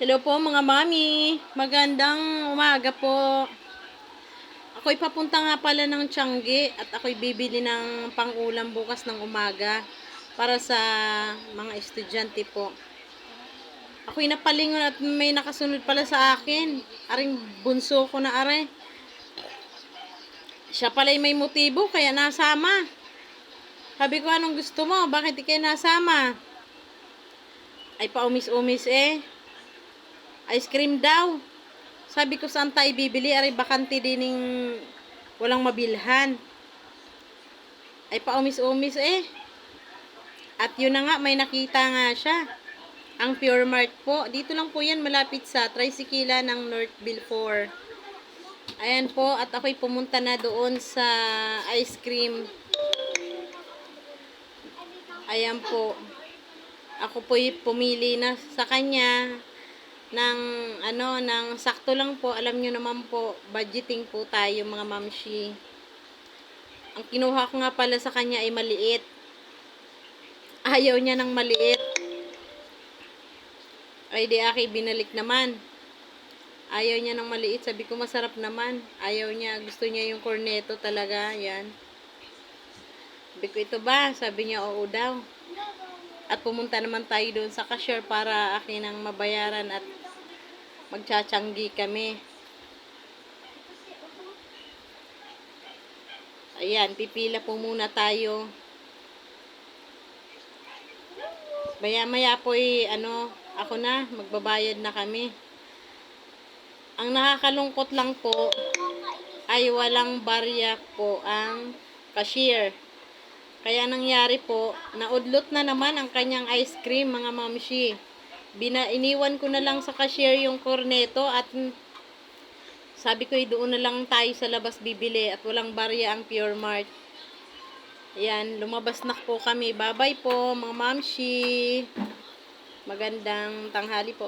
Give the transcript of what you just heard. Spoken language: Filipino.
Hello po mga mami. Magandang umaga po. Ako'y papunta nga pala ng Tiangge at ako'y bibili ng pangulam bukas ng umaga para sa mga estudyante po. Ako'y napalingon at may nakasunod pala sa akin. Aring bunso ko na are. Siya pala'y may motibo kaya nasama. Sabi ko, anong gusto mo? Bakit di kayo nasama? Ay, paumis-umis eh. Ice cream daw. Sabi ko, saan tayo bibili? Aray, bakante din ng walang mabilhan. Ay, paumis-umis eh. At yun na nga, may nakita nga siya. Ang Pure Mart po. Dito lang po yan, malapit sa tricycla ng Northville 4. Ayan po, at ako'y pumunta na doon sa ice cream. Ayan po. Ako po'y pumili na sa kanya ng ano, ng sakto lang po. Alam nyo naman po, budgeting po tayo mga mamshi. Ang kinuha ko nga pala sa kanya ay maliit. Ayaw niya ng maliit. Ay di aki binalik naman. Ayaw niya ng maliit. Sabi ko masarap naman. Ayaw niya. Gusto niya yung corneto talaga. Yan. Sabi ko ito ba? Sabi niya oo daw. At pumunta naman tayo doon sa cashier para akin ang mabayaran at magtsatsyanggi kami. Ayan, pipila po muna tayo. Maya-maya po ano, ako na, magbabayad na kami. Ang nakakalungkot lang po ay walang barya po ang cashier. Kaya nangyari po, naudlot na naman ang kanyang ice cream mga mamshi. Bina, iniwan ko na lang sa cashier yung corneto at sabi ko eh, doon na lang tayo sa labas bibili at walang barya ang Pure Mart. Ayan, lumabas na po kami. Bye-bye po mga mamshi. Magandang tanghali po.